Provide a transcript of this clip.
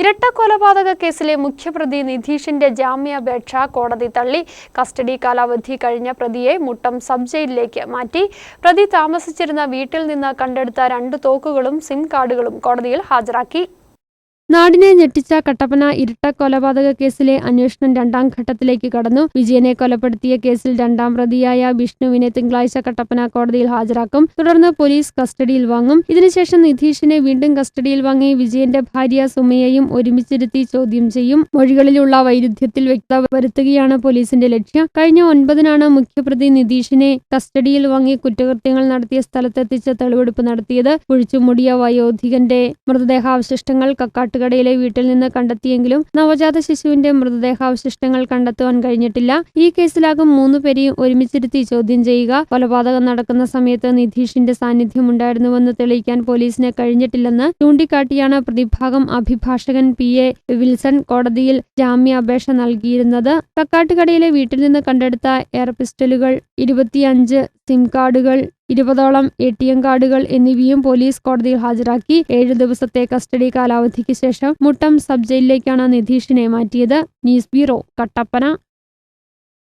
ഇരട്ട കൊലപാതക കേസിലെ മുഖ്യപ്രതി നിധീഷിന്റെ ജാമ്യാപേക്ഷ കോടതി തള്ളി. കസ്റ്റഡി കാലാവധി കഴിഞ്ഞ പ്രതിയെ മുട്ടം സബ് ജയിലിലേക്ക് മാറ്റി. പ്രതി താമസിച്ചിരുന്ന വീട്ടിൽ നിന്ന് കണ്ടെടുത്ത രണ്ട് തോക്കുകളും സിം കാർഡുകളും കോടതിയിൽ ഹാജരാക്കി. നാടിനെ ഞെട്ടിച്ച കട്ടപ്പന ഇരട്ട കൊലപാതക കേസിലെ അന്വേഷണം രണ്ടാം ഘട്ടത്തിലേക്ക് കടന്നു. വിജയനെ കൊലപ്പെടുത്തിയ കേസിൽ രണ്ടാം പ്രതിയായ വിഷ്ണുവിനെ തിങ്കളാഴ്ച കട്ടപ്പന കോടതിയിൽ ഹാജരാക്കും. തുടർന്ന് പോലീസ് കസ്റ്റഡിയിൽ വാങ്ങും. ഇതിനുശേഷം നിധീഷിനെ വീണ്ടും കസ്റ്റഡിയിൽ വാങ്ങി വിജയന്റെ ഭാര്യ സുമയെയും ഒരുമിച്ചിരുത്തി ചോദ്യം ചെയ്യും. മൊഴികളിലുള്ള വൈരുദ്ധ്യത്തിൽ വ്യക്തത വരുത്തുകയാണ് പോലീസിന്റെ ലക്ഷ്യം. കഴിഞ്ഞ ഒൻപതിനാണ് മുഖ്യപ്രതി നിധീഷിനെ കസ്റ്റഡിയിൽ വാങ്ങി കുറ്റകൃത്യങ്ങൾ നടത്തിയ സ്ഥലത്തെത്തിച്ച് തെളിവെടുപ്പ് നടത്തിയത്. കുഴിച്ചുമൂടിയ വയോധികന്റെ മൃതദേഹാവശിഷ്ടങ്ങൾ കക്കാട്ടുകടയിലെ വീട്ടിൽ നിന്ന് കണ്ടെത്തിയെങ്കിലും നവജാത ശിശുവിന്റെ മൃതദേഹാവശിഷ്ടങ്ങൾ കണ്ടെത്തുവാൻ കഴിഞ്ഞിട്ടില്ല. ഈ കേസിലാകും മൂന്നു പേരെയും ഒരുമിച്ചിരുത്തി ചോദ്യം ചെയ്യുക. കൊലപാതകം നടക്കുന്ന സമയത്ത് നിധീഷിന്റെ സാന്നിധ്യം ഉണ്ടായിരുന്നുവെന്ന് തെളിയിക്കാൻ പോലീസിന് കഴിഞ്ഞിട്ടില്ലെന്ന് ചൂണ്ടിക്കാട്ടിയാണ് പ്രതിഭാഗം അഭിഭാഷകൻ പി. എ. വിൽസൺ കോടതിയിൽ ജാമ്യാപേക്ഷ നൽകിയിരുന്നത്. കക്കാട്ടുകടയിലെ വീട്ടിൽ നിന്ന് കണ്ടെടുത്ത എയർ പിസ്റ്റലുകൾ ഇരുപത്തിയഞ്ച് സിം കാർഡുകൾ ഇരുപതോളം എ ടി എം കാർഡുകൾ എന്നിവയും പോലീസ് കോടതിയിൽ ഹാജരാക്കി ഏഴു ദിവസത്തെ കസ്റ്റഡി കാലാവധിക്ക് ശേഷം മുട്ടം സബ് ജയിലിലേക്കാണ് നിധീഷിനെ മാറ്റിയത്. News bureau Kattappana.